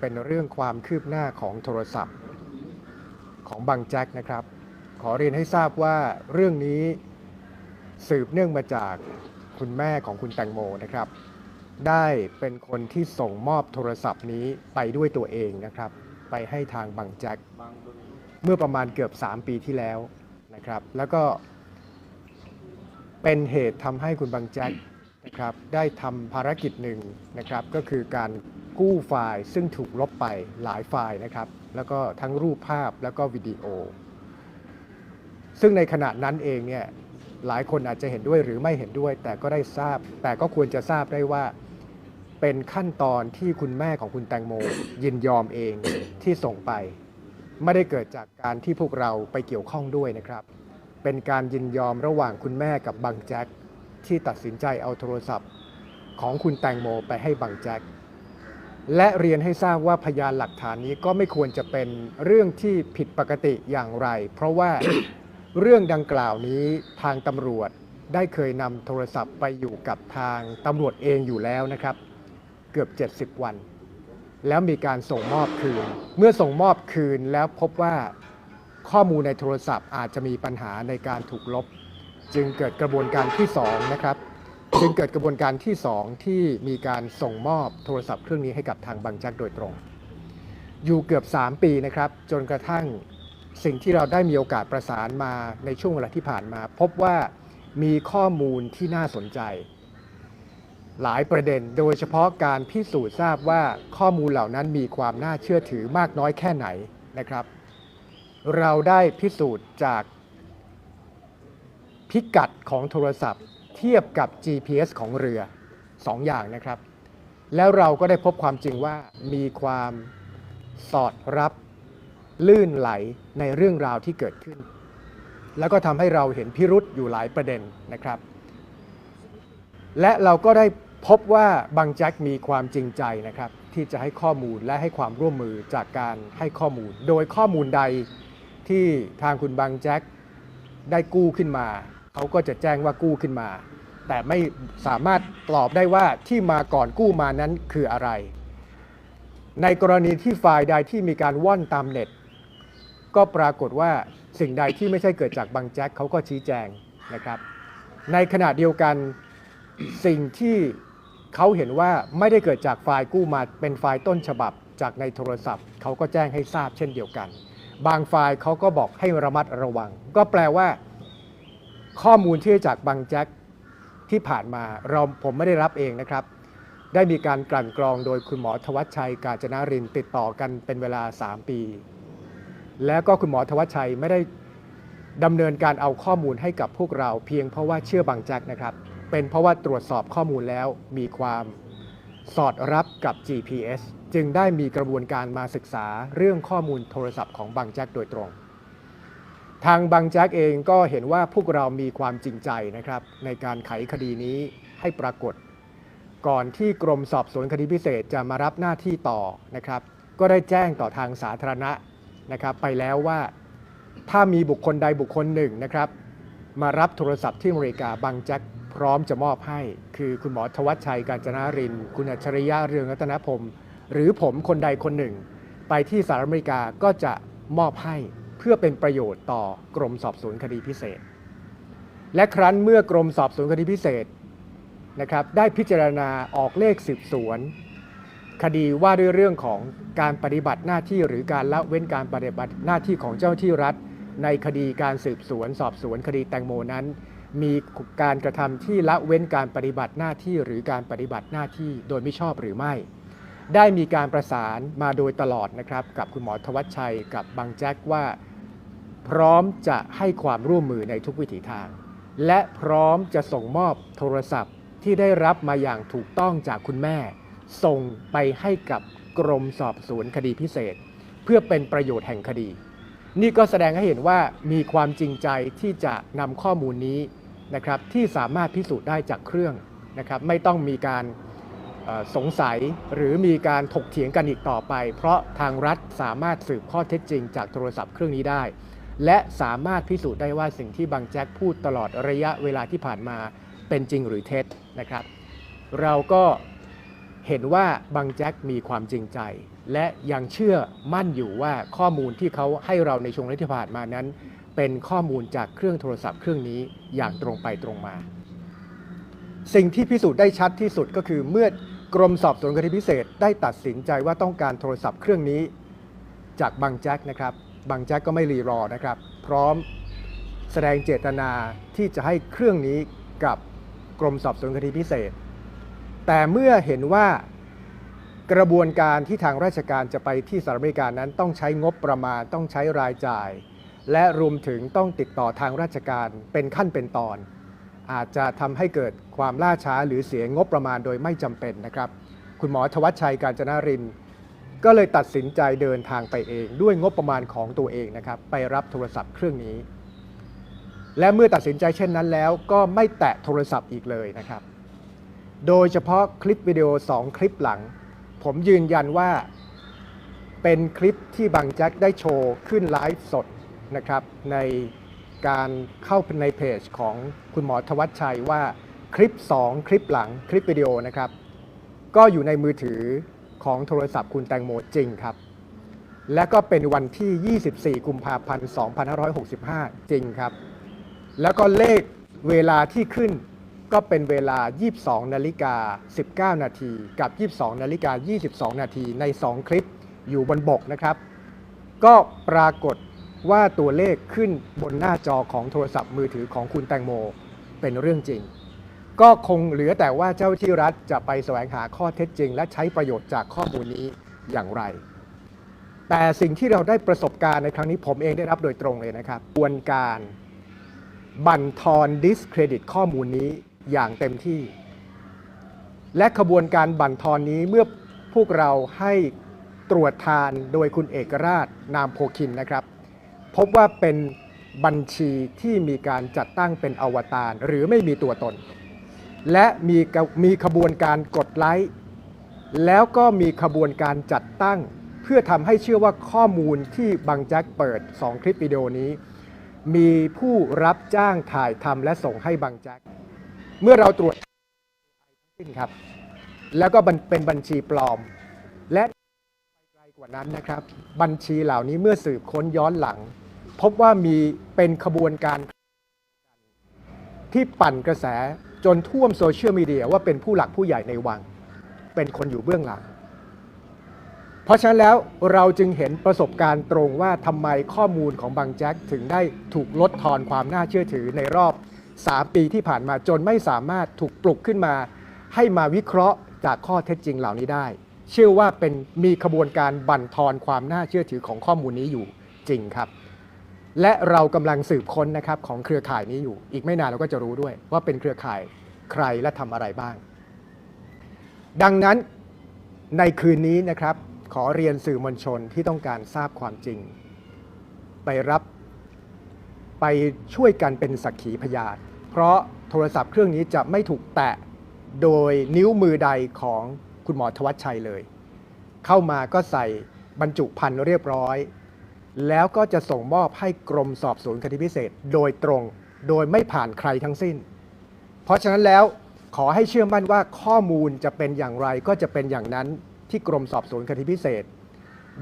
เป็นเรื่องความคืบหน้าของโทรศัพท์ของบังแจ็คนะครับ ขอเรียนให้ทราบว่าเรื่องนี้สืบเนื่องมาจากคุณแม่ของคุณแตงโมนะครับ ได้เป็นคนที่ส่งมอบโทรศัพท์นี้ไปด้วยตัวเองนะครับ ไปให้ทางบังแจ็คเมื่อประมาณเกือบ 3 ปีที่แล้วนะครับ แล้วก็เป็นเหตุทำให้คุณบังแจ็คนะครับ ได้ทำภารกิจหนึ่งนะครับ ก็คือการ กู้ไฟล์ซึ่งถูกลบไปหลายไฟล์นะครับ แล้วก็ทั้งรูปภาพแล้วก็วิดีโอ ซึ่งในขณะนั้นเองเนี่ยหลายคนอาจจะเห็นด้วยหรือไม่เห็นด้วย แต่ก็ได้ทราบ แต่ก็ควรจะทราบได้ว่า เป็นขั้นตอนที่คุณแม่ของคุณแตงโม ยินยอมเองที่ส่งไป ไม่ได้เกิดจากการที่พวกเราไปเกี่ยวข้องด้วยนะครับ เป็นการยินยอมระหว่างคุณแม่กับบังแจ็คที่ตัดสินใจเอาโทรศัพท์ ของคุณแตงโมไปให้บังแจ็ค และเรียนให้ทราบว่าพยานหลักฐานนี้ก็ไม่ควรจะเป็นเรื่องที่ผิดปกติอย่างไร เพราะว่าเรื่องดังกล่าวนี้ทางตำรวจได้เคยนำโทรศัพท์ไปอยู่กับทางตำรวจเองอยู่แล้วนะครับ เกือบ 70 วัน แล้วมีการส่งมอบคืน เมื่อส่งมอบคืนแล้วพบว่าข้อมูลในโทรศัพท์อาจจะมีปัญหาในการถูกลบ จึงเกิดกระบวนการที่ 2 นะครับ จึงเกิดกระบวนการที่ 2 ที่มีการส่งมอบโทรศัพท์เครื่องนี้ให้กับทางบางแจ็คโดยตรง อยู่เกือบ 3 ปีนะครับ จนกระทั่งสิ่งที่เราได้มีโอกาสประสานมาในช่วงเวลาที่ผ่านมา พบว่ามีข้อมูลที่น่าสนใจ หลายประเด็นโดยเฉพาะการพิสูจน์ทราบว่าข้อมูลเหล่านั้นมีความน่าเชื่อถือมากน้อยแค่ไหนนะครับ เราได้พิสูจน์จากพิกัดของโทรศัพท์ เทียบกับ GPS ของเรือ2อย่างนะครับ แล้วเราก็ได้พบความจริงว่ามีความสอดรับลื่นไหลในเรื่องราวที่เกิดขึ้น แล้วก็ทำให้เราเห็นพิรุษอยู่หลายประเด็นนะครับ และเราก็ได้พบว่าบางแจ็คมีความจริงใจนะครับที่จะให้ข้อมูลและให้ความร่วมมือจากการให้ข้อมูล โดยข้อมูลใดที่ทางคุณบางแจ็คได้กู้ขึ้นมา เขาก็จะแจ้งว่ากู้ขึ้นมา แต่ไม่สามารถตอบได้ว่าที่มาก่อนกู้มานั้นคืออะไร ในกรณีที่ไฟล์ใดที่มีการว่อนตามเน็ต ก็ปรากฏว่าสิ่งใดที่ไม่ใช่เกิดจากบางแจ็คเขาก็ชี้แจงนะครับ ในขณะเดียวกันสิ่งที่เขาเห็นว่าไม่ได้เกิดจากไฟล์กู้มาเป็นไฟล์ต้นฉบับจากในโทรศัพท์ เขาก็แจ้งให้ทราบเช่นเดียวกัน บางไฟล์เขาก็บอกให้ระมัดระวัง ก็แปลว่า ข้อมูลที่ได้จากบางแจ็คที่ผ่านมาเราผมไม่ได้รับเองนะครับ ได้มีการกลั่นกรองโดยคุณหมอทวัชชัย กาญจนารินติดต่อกันเป็นเวลา 3 ปี แล้วก็คุณหมอทวัชชัยไม่ได้ดำเนินการเอาข้อมูลให้กับพวกเราเพียงเพราะว่าเชื่อบางแจ็คนะครับ เป็นเพราะว่าตรวจสอบข้อมูลแล้วมีความสอดรับกับ GPS จึงได้มีกระบวนการมาศึกษาเรื่องข้อมูลโทรศัพท์ของบางแจ็คโดยตรง ทางบางแจ็คเองก็เห็นว่าพวกเรามีความจริงใจนะครับ ในการไขคดีนี้ให้ปรากฏ ก่อนที่กรมสอบสวนคดีพิเศษจะมารับหน้าที่ต่อนะครับ ก็ได้แจ้งต่อทางสาธารณะนะครับ ไปแล้วว่าถ้ามีบุคคลใดบุคคลหนึ่งนะครับ มารับโทรศัพท์ที่อเมริกาบางแจ็คพร้อมจะมอบให้ คือคุณหมอทวัชชัย กาญจนาริน คุณอัจฉริยะเรืองรัตนพรหมหรือผมคนใดคนหนึ่ง ไปที่สหรัฐอเมริกาก็จะมอบให้ เพื่อเป็นประโยชน์ต่อกรมสอบสวนคดีพิเศษ และครั้นเมื่อกรมสอบสวนคดีพิเศษนะครับได้พิจารณาออกเลขสืบสวน คดีว่าด้วยเรื่องของการปฏิบัติหน้าที่หรือการละเว้นการปฏิบัติหน้าที่ของเจ้าที่รัฐ ในคดีการสืบสวน สอบสวนคดีแตงโมนั้น มีการกระทำที่ละเว้นการปฏิบัติหน้าที่หรือการปฏิบัติหน้าที่โดยไม่ชอบหรือไม่ ได้มีการประสานมาโดยตลอดนะครับ กับคุณหมอทวัชชัยกับบางแจ็คว่า พร้อมจะให้ความร่วมมือในทุกวิถีทาง และพร้อมจะส่งมอบโทรศัพท์ที่ได้รับมาอย่างถูกต้องจากคุณแม่ ส่งไปให้กับกรมสอบสวนคดีพิเศษ เพื่อเป็นประโยชน์แห่งคดี นี่ก็แสดงให้เห็นว่ามีความจริงใจที่จะนำข้อมูลนี้นะครับที่สามารถพิสูจน์ได้จากเครื่องนะครับ ไม่ต้องมีการ สงสัยหรือมีการถกเถียงกันอีกต่อไป เพราะทางรัฐสามารถสืบข้อเท็จจริงจากโทรศัพท์เครื่องนี้ได้ และสามารถพิสูจน์ได้ว่าสิ่งที่บางแจ็คพูดตลอดระยะเวลาที่ผ่านมาเป็นจริงหรือเท็จนะครับ เราก็เห็นว่าบางแจ็คมีความจริงใจ และยังเชื่อมั่นอยู่ว่าข้อมูลที่เขาให้เราในช่วงที่ผ่านมานั้น เป็นข้อมูลจากเครื่องโทรศัพท์เครื่องนี้อย่างตรงไปตรงมา สิ่งที่พิสูจน์ได้ชัดที่สุดก็คือเมื่อ กรมสอบสวนคดีพิเศษได้ตัดสินใจว่าต้องการโทรศัพท์เครื่องนี้ จากบางแจ็คนะครับบางแจ็คก็ไม่รีรอนะครับ พร้อมแสดงเจตนาที่จะให้เครื่องนี้กับกรมสอบสวนคดีพิเศษ แต่เมื่อเห็นว่ากระบวนการที่ทางราชการจะไปที่สหรัฐอเมริกานั้นต้องใช้งบประมาณต้องใช้รายจ่าย และรวมถึงต้องติดต่อทางราชการเป็นขั้นเป็นตอน อาจจะทำให้เกิดความล่าช้าหรือเสียงบประมาณโดยไม่จำเป็นนะครับ คุณหมอทวัชชัยการจนาริน ก็เลยตัดสินใจเดินทางไปเองด้วยงบประมาณของตัวเองนะครับ ไปรับโทรศัพท์เครื่องนี้ และเมื่อตัดสินใจเช่นนั้นแล้ว ก็ไม่แตะโทรศัพท์อีกเลยนะครับ โดยเฉพาะคลิปวิดีโอ 2 คลิปหลัง ผมยืนยันว่าเป็นคลิปที่บางแจ็คได้โชว์ขึ้นไลฟ์สดนะครับใน การเข้าในเพจของคุณหมอทวัชชัยว่าคลิป 2 คลิปหลังคลิปวิดีโอนะครับ ก็อยู่ในมือถือของโทรศัพท์คุณแตงโมจริงครับ และก็เป็นวันที่ 24 กุมภาพันธ์ 2565 จริงครับ แล้วก็เลขเวลาที่ขึ้นก็เป็นเวลา 22 นาฬิกา 19 นาที กับ 22 นาฬิกา 22 นาทีใน 2 คลิปอยู่บนบกนะครับ ก็ปรากฏ ว่าตัวเลขขึ้นบนหน้าจอของโทรศัพท์มือถือของคุณแตงโมเป็นเรื่องจริง ก็คงเหลือแต่ว่าเจ้าที่รัฐจะไปแสวงหาข้อเท็จจริง และใช้ประโยชน์จากข้อมูลนี้อย่างไร แต่สิ่งที่เราได้ประสบการณ์ในครั้งนี้ผมเองได้รับโดยตรงเลยนะครับกระบวนการบั่นทอนดิสเครดิตข้อมูลนี้อย่างเต็มที่ และขบวนการบั่นทอนนี้เมื่อพวกเราให้ตรวจทานโดยคุณเอกราชนามโพคินนะครับ พบว่าเป็นบัญชีที่มีการจัดตั้งเป็นอวตารหรือไม่มีตัวตน และมีมีขบวนการกดไลค์แล้วก็มีขบวนการจัดตั้ง เพื่อทำให้เชื่อว่าข้อมูลที่บังแจ็คเปิด 2 คลิปวิดีโอนี้ มีผู้รับจ้างถ่ายทำและส่งให้บังแจ็คเมื่อเราตรวจขึ้นครับ แล้วก็เป็นบัญชีปลอม และไกลกว่านั้นนะครับ บัญชีเหล่านี้เมื่อสืบค้นย้อนหลัง พบว่ามีเป็นขบวนการที่ปั่นกระแสจนท่วมโซเชียลมีเดียว่าเป็นผู้หลักผู้ใหญ่ในวัง เป็นคนอยู่เบื้องหลัง เพราะฉะนั้นแล้วเราจึงเห็นประสบการณ์ตรงว่าทำไมข้อมูลของบางแจ็คถึงได้ถูกลดทอนความน่าเชื่อถือในรอบ 3 ปีที่ผ่านมาจนไม่สามารถถูกปลุกขึ้นมา ให้มาวิเคราะห์จากข้อเท็จจริงเหล่านี้ได้ เชื่อว่าเป็นมีขบวนการบั่นทอนความน่าเชื่อถือของข้อมูลนี้อยู่จริงครับ และเรากำลังสืบค้นนะครับของเครือข่ายนี้อยู่ อีกไม่นานเราก็จะรู้ด้วย ว่าเป็นเครือข่ายใครและทำอะไรบ้าง ดังนั้นในคืนนี้นะครับ ขอเรียนสื่อมวลชนที่ต้องการทราบความจริง ไปรับไปช่วยกันเป็นสักขีพยานเพราะโทรศัพท์เครื่องนี้จะไม่ถูกแตะโดยนิ้วมือใดของคุณหมอทวัชชัยเลย เข้ามาก็ใส่บรรจุภัณฑ์เรียบร้อย แล้วก็จะส่งมอบให้กรมสอบสวนคดีพิเศษโดยตรง โดยไม่ผ่านใครทั้งสิ้น เพราะฉะนั้นแล้วขอให้เชื่อมั่นว่าข้อมูลจะเป็นอย่างไรก็จะเป็นอย่างนั้นที่กรมสอบสวนคดีพิเศษ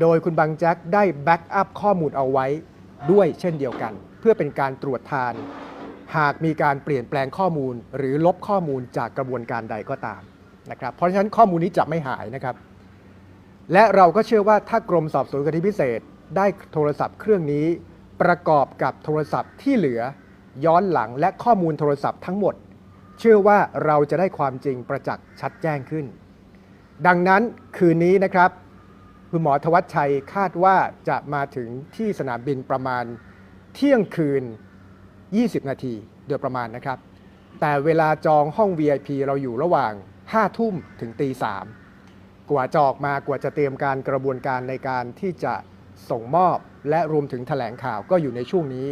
โดยคุณบางแจ็คได้แบ็กอัพข้อมูลเอาไว้ด้วยเช่นเดียวกัน เพื่อเป็นการตรวจทาน หากมีการเปลี่ยนแปลงข้อมูล หรือลบข้อมูลจากกระบวนการใดก็ตามนะครับ เพราะฉะนั้นข้อมูลนี้จะไม่หายนะครับ และเราก็เชื่อว่าถ้ากรมสอบสวนคดีพิเศษ ได้โทรศัพท์เครื่องนี้ ประกอบกับโทรศัพท์ที่เหลือ ย้อนหลังและข้อมูลโทรศัพท์ทั้งหมด เชื่อว่าเราจะได้ความจริงประจักษ์ชัดแจ้งขึ้น ดังนั้นคืนนี้นะครับ คุณหมอทวัชชัยคาดว่าจะมาถึงที่สนามบินประมาณเที่ยงคืน 20 นาทีโดยประมาณนะครับ แต่เวลาจองห้อง VIP เราอยู่ระหว่าง 5 ทุ่มถึงตี3กว่าจะออกมากว่าจะเตรียมการกระบวนการในการที่จะ ส่งมอบ และรวมถึงแถลงข่าวก็อยู่ในช่วงนี้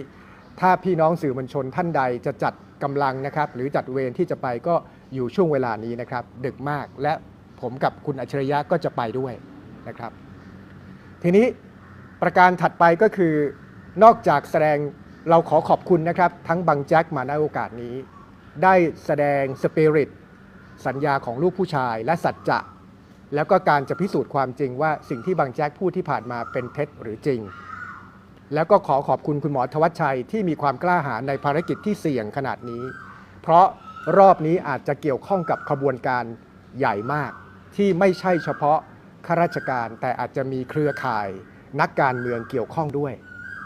ถ้าพี่น้องสื่อมวลชนท่านใดจะจัดกำลังนะครับ หรือจัดเวรที่จะไปก็อยู่ช่วงเวลานี้นะครับ ดึกมากและผมกับคุณอัจฉริยะก็จะไปด้วยนะครับ ทีนี้ประการถัดไปก็คือนอกจากแสดงเราขอขอบคุณนะครับ ทั้งบังแจ็คมาในโอกาสนี้ ได้แสดงสปิริตสัญญาของลูกผู้ชาย และสัจจะ แล้วก็การจะพิสูจน์ความจริงว่าสิ่งที่บางแจ๊กพูดที่ผ่านมาเป็นเท็จหรือจริง แล้วก็ขอขอบคุณคุณหมอทวัชชัยที่มีความกล้าหาญในภารกิจที่เสี่ยงขนาดนี้ เพราะรอบนี้อาจจะเกี่ยวข้องกับขบวนการใหญ่มาก ที่ไม่ใช่เฉพาะข้าราชการ แต่อาจจะมีเครือข่าย นักการเมืองเกี่ยวข้องด้วย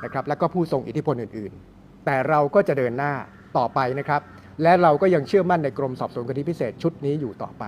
นะครับและก็ผู้ทรงอิทธิพลอื่น ๆ แต่เราก็จะเดินหน้าต่อไปนะครับ และเราก็ยังเชื่อมั่นในกรมสอบสวนคดีพิเศษชุดนี้อยู่ต่อไป